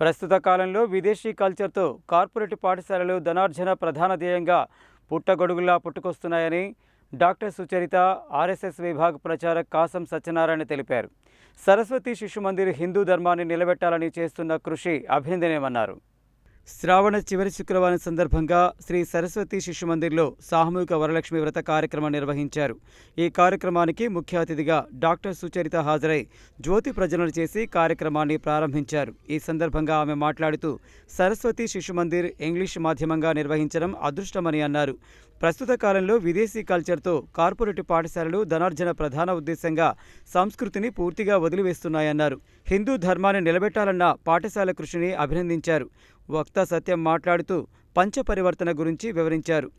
ప్రస్తుత కాలంలో విదేశీ కల్చర్తో కార్పొరేట్ పాఠశాలలు ధనార్జన ప్రధాన ధ్యేయంగా పుట్టగొడుగులా పుట్టుకొస్తున్నాయని డాక్టర్ సుచరిత ఆర్ఎస్ఎస్ విభాగ్ ప్రచారక్ కాసం సత్యనారాయణ తెలిపారు. సరస్వతి శిశు మందిర్ హిందూ ధర్మాన్ని నిలబెట్టాలని చేస్తున్న కృషి అభినందనీయమన్నారు. శ్రావణ చివరి శుక్రవారం సందర్భంగా శ్రీ సరస్వతి శిశు మందిర్లో సామూహిక వరలక్ష్మి వ్రత కార్యక్రమం నిర్వహించారు. ఈ కార్యక్రమానికి ముఖ్య అతిథిగా డాక్టర్ సుచరిత హాజరై జ్యోతి ప్రజ్వలన చేసి కార్యక్రమాన్ని ప్రారంభించారు. ఈ సందర్భంగా ఆమె మాట్లాడుతూ సరస్వతి శిశు మందిర్ ఇంగ్లీష్ మాధ్యమంగా నిర్వహించడం అదృష్టమని అన్నారు. ప్రస్తుత కాలంలో విదేశీ కల్చర్తో కార్పొరేట్ పాఠశాలలు ధనార్జన ప్రధాన ఉద్దేశంగా సంస్కృతిని పూర్తిగా వదిలివేస్తున్నాయన్నారు. హిందూ ధర్మాన్ని నిలబెట్టాలన్న పాఠశాల కృషిని అభినందించారు. వక్త సత్యం మాట్లాడుతూ పంచపరివర్తన గురించి వివరించారు.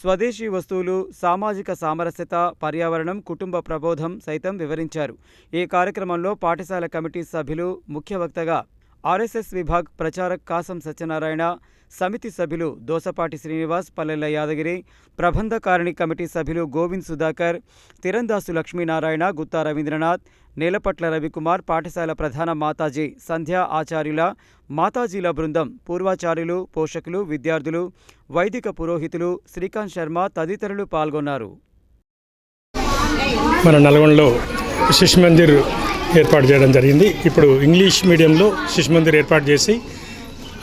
స్వదేశీ వస్తువులు సామాజిక సామరస్యత పర్యావరణం కుటుంబ ప్రబోధం సైతం వివరించారు. ఈ కార్యక్రమంలో పాఠశాల కమిటీ సభ్యులు ముఖ్య వక్తగా ఆర్ఎస్ఎస్ విభాగ్ ప్రచారక్ కాసం సత్యనారాయణ సమితి సభ్యులు దోసపాటి శ్రీనివాస్ పల్లెల యాదగిరి ప్రబంధకారిణి కమిటీ సభ్యులు గోవింద్ సుధాకర్ తిరందాసు లక్ష్మీనారాయణ గుత్తా రవీంద్రనాథ్ నేలపట్ల రవికుమార్ పాఠశాల ప్రధాన మాతాజీ సంధ్యా ఆచార్యుల మాతాజీల బృందం పూర్వాచార్యులు పోషకులు విద్యార్థులు వైదిక పురోహితులు శ్రీకాంత్ శర్మ తదితరులు పాల్గొన్నారు. మన నల్గొండలో శిశు మందిర్ ఏర్పాటు చేయడం జరిగింది. ఇప్పుడు ఇంగ్లీష్ మీడియంలో శిశు మందిర్ ఏర్పాటు చేసి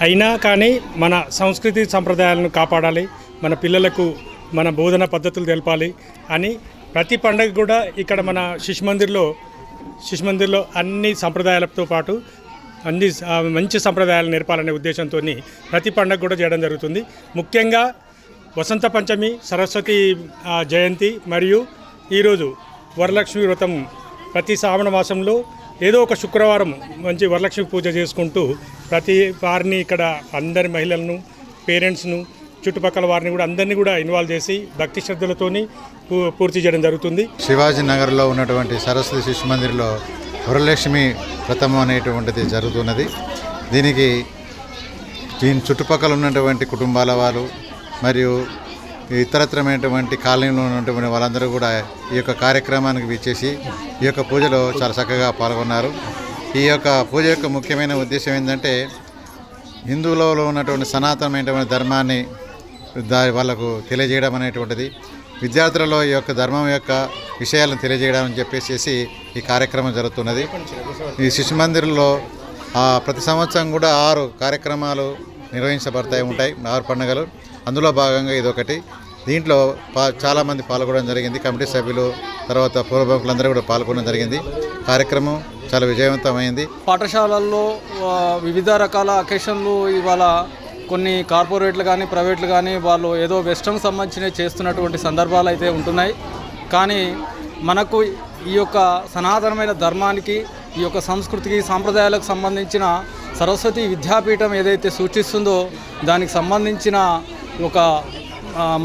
అయినా కానీ మన సంస్కృతి సంప్రదాయాలను కాపాడాలి మన పిల్లలకు మన బోధన పద్ధతులు తెలపాలి అని ప్రతి పండగ కూడా ఇక్కడ మన శిశు మందిర్లో శిశు మందిర్లో అన్ని సంప్రదాయాలతో పాటు అన్ని మంచి సంప్రదాయాలు నేర్పాలనే ఉద్దేశంతో ప్రతి పండగ కూడా చేయడం జరుగుతుంది. ముఖ్యంగా వసంత పంచమి సరస్వతి జయంతి మరియు ఈరోజు వరలక్ష్మి వ్రతం ప్రతి శ్రావణ మాసంలో ఏదో ఒక శుక్రవారం మంచి వరలక్ష్మి పూజ చేసుకుంటూ ప్రతి వారిని ఇక్కడ అందరి మహిళలను పేరెంట్స్ను చుట్టుపక్కల వారిని కూడా అందరినీ కూడా ఇన్వాల్వ్ చేసి భక్తి శ్రద్ధలతోని పూ- పూర్తి చేయడం జరుగుతుంది. శివాజీ నగర్లో ఉన్నటువంటి సరస్వతి శిశు మందిర్లో వరలక్ష్మి వ్రతం అనేటువంటిది జరుగుతున్నది. దీనికి దీని చుట్టుపక్కల ఉన్నటువంటి కుటుంబాల వారు మరియు ఇతరత్రమైనటువంటి కాలనీలో ఉన్నటువంటి వాళ్ళందరూ కూడా ఈ యొక్క కార్యక్రమానికి విచ్చేసి ఈ యొక్క పూజలో చాలా చక్కగా పాల్గొన్నారు. ఈ యొక్క పూజ యొక్క ముఖ్యమైన ఉద్దేశం ఏంటంటే హిందువులలో ఉన్నటువంటి సనాతనమైనటువంటి ధర్మాన్ని దాని వాళ్ళకు తెలియజేయడం అనేటువంటిది. విద్యార్థులలో ఈ యొక్క ధర్మం యొక్క విషయాలను తెలియజేయడం అని చెప్పేసి ఈ కార్యక్రమం జరుగుతున్నది. ఈ శిశు మందిర్లో ఆ, ప్రతి సంవత్సరం కూడా ఆరు కార్యక్రమాలు నిర్వహించబడతాయి ఉంటాయి ఆరు పండుగలు. అందులో భాగంగా ఇదొకటి. దీంట్లో పా చాలామంది పాల్గొనడం జరిగింది. కమిటీ సభ్యులు తర్వాత పూర్వభంకులందరూ కూడా పాల్గొనడం జరిగింది. కార్యక్రమం చాలా విజయవంతమైంది. పాఠశాలల్లో వివిధ రకాల అకేషన్లు ఇవాళ కొన్ని కార్పొరేట్లు కానీ ప్రైవేట్లు కానీ వాళ్ళు ఏదో వెస్ట్రన్ సంబంధించినవి చేస్తున్నటువంటి సందర్భాలు అయితే ఉంటున్నాయి. కానీ మనకు ఈ యొక్క సనాతనమైన ధర్మానికి ఈ యొక్క సంస్కృతికి సాంప్రదాయాలకు సంబంధించిన సరస్వతి విద్యాపీఠం ఏదైతే సూచిస్తుందో దానికి సంబంధించిన ఒక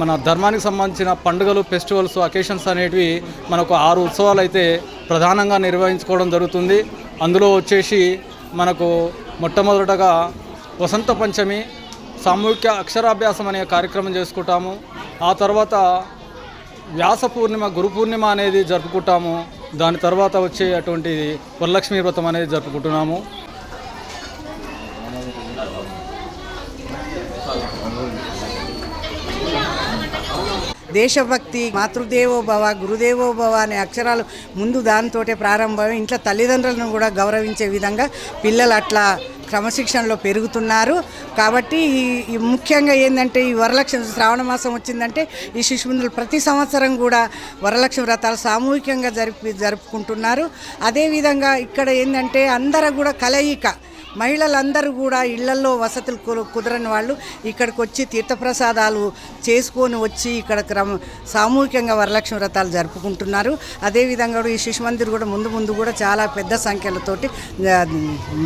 మన ధర్మానికి సంబంధించిన పండుగలు ఫెస్టివల్స్ అకేషన్స్ అనేటివి మనకు ఆరు ఉత్సవాలు అయితే ప్రధానంగా నిర్వహించుకోవడం జరుగుతుంది. అందులో వచ్చేసి మనకు మొట్టమొదటగా వసంత పంచమి సామూహిక అక్షరాభ్యాసం అనే కార్యక్రమం చేసుకుంటాము. ఆ తర్వాత వ్యాస పూర్ణిమ గురు పూర్ణిమ అనేది జరుపుకుంటాము. దాని తర్వాత వచ్చే అటువంటి వరలక్ష్మీ వ్రతం అనేది జరుపుకుంటున్నాము. దేశభక్తి మాతృదేవో భవ గురుదేవో భవ అనే అక్షరాలు ముందు దానితోటే ప్రారంభం ఇంట్లో తల్లిదండ్రులను కూడా గౌరవించే విధంగా పిల్లలు అట్లా క్రమశిక్షణలో పెరుగుతున్నారు. కాబట్టి ఈ ఈ ముఖ్యంగా ఏంటంటే ఈ వరలక్ష్మి శ్రావణ మాసం వచ్చిందంటే ఈ శిశుమందులు ప్రతి సంవత్సరం కూడా వరలక్ష్మి వ్రతాలు సామూహికంగా జరిపి జరుపుకుంటున్నారు. అదేవిధంగా ఇక్కడ ఏంటంటే అందరూ కూడా కలయిక మహిళలందరూ కూడా ఇళ్ళల్లో వసతులు కు- కుదరని వాళ్ళు ఇక్కడికి వచ్చి తీర్థప్రసాదాలు చేసుకొని వచ్చి ఇక్కడ క్రమ సామూహికంగా వరలక్ష్మి వ్రతాలు జరుపుకుంటున్నారు. అదేవిధంగా ఈ శిశు మందిర్ కూడా ముందు ముందు కూడా చాలా పెద్ద సంఖ్యలతోటి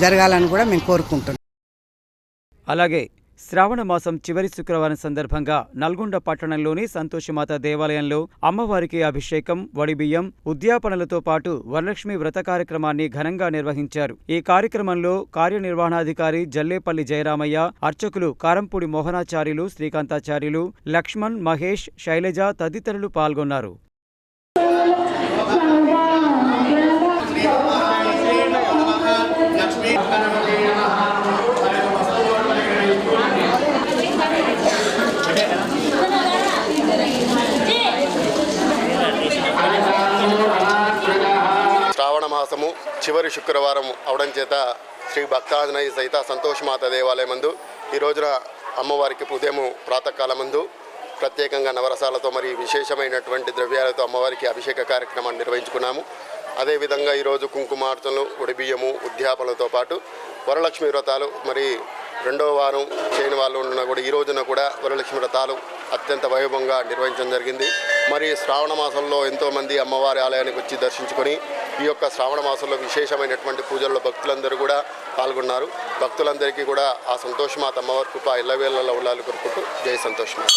జరగాలని కూడా మేము కోరుకుంటున్నాం. అలాగే శ్రావణ మాసం చివరి శుక్రవారం సందర్భంగా నల్గొండ పట్టణంలోని సంతోషమాత దేవాలయంలో అమ్మవారికి అభిషేకం వడిబియ్యం ఉద్యాపనలతో పాటు వరలక్ష్మి వ్రత కార్యక్రమాన్ని ఘనంగా నిర్వహించారు. ఈ కార్యక్రమంలో కార్యనిర్వహణాధికారి జల్లేపల్లి జయరామయ్య అర్చకులు కారంపూడి మోహనాచార్యులు శ్రీకాంతాచార్యులు లక్ష్మణ్ మహేష్ శైలజ తదితరులు పాల్గొన్నారు. చివరి శుక్రవారం అవడం చేత శ్రీ భక్తాంజనేయ సహిత సంతోషమాత దేవాలయం మందు ఈ రోజున అమ్మవారికి ఉదయం ప్రాతకాలమందు ప్రత్యేకంగా నవరసాలతో మరి విశేషమైనటువంటి ద్రవ్యాలతో అమ్మవారికి అభిషేక కార్యక్రమాన్ని నిర్వహించుకున్నాము. అదేవిధంగా ఈరోజు కుంకుమార్చనలు ఉడిబియ్యము ఉద్యాపనలతో పాటు వరలక్ష్మి వ్రతాలు మరి రెండవ వారం చేయని వాళ్ళు ఉన్న కూడా ఈ రోజున కూడా వరలక్ష్మి వ్రతాలు అత్యంత వైభవంగా నిర్వహించడం జరిగింది. మరి శ్రావణ మాసంలో ఎంతోమంది అమ్మవారి ఆలయానికి వచ్చి దర్శించుకొని ఈ యొక్క శ్రావణ మాసంలో విశేషమైనటువంటి పూజల్లో భక్తులందరూ కూడా పాల్గొన్నారు. భక్తులందరికీ కూడా ఆ సంతోషమాత అమ్మవారి కృప ఇళ్ళవేళ్ళలో ఉండాలని కోరుకుంటూ జై సంతోషమాత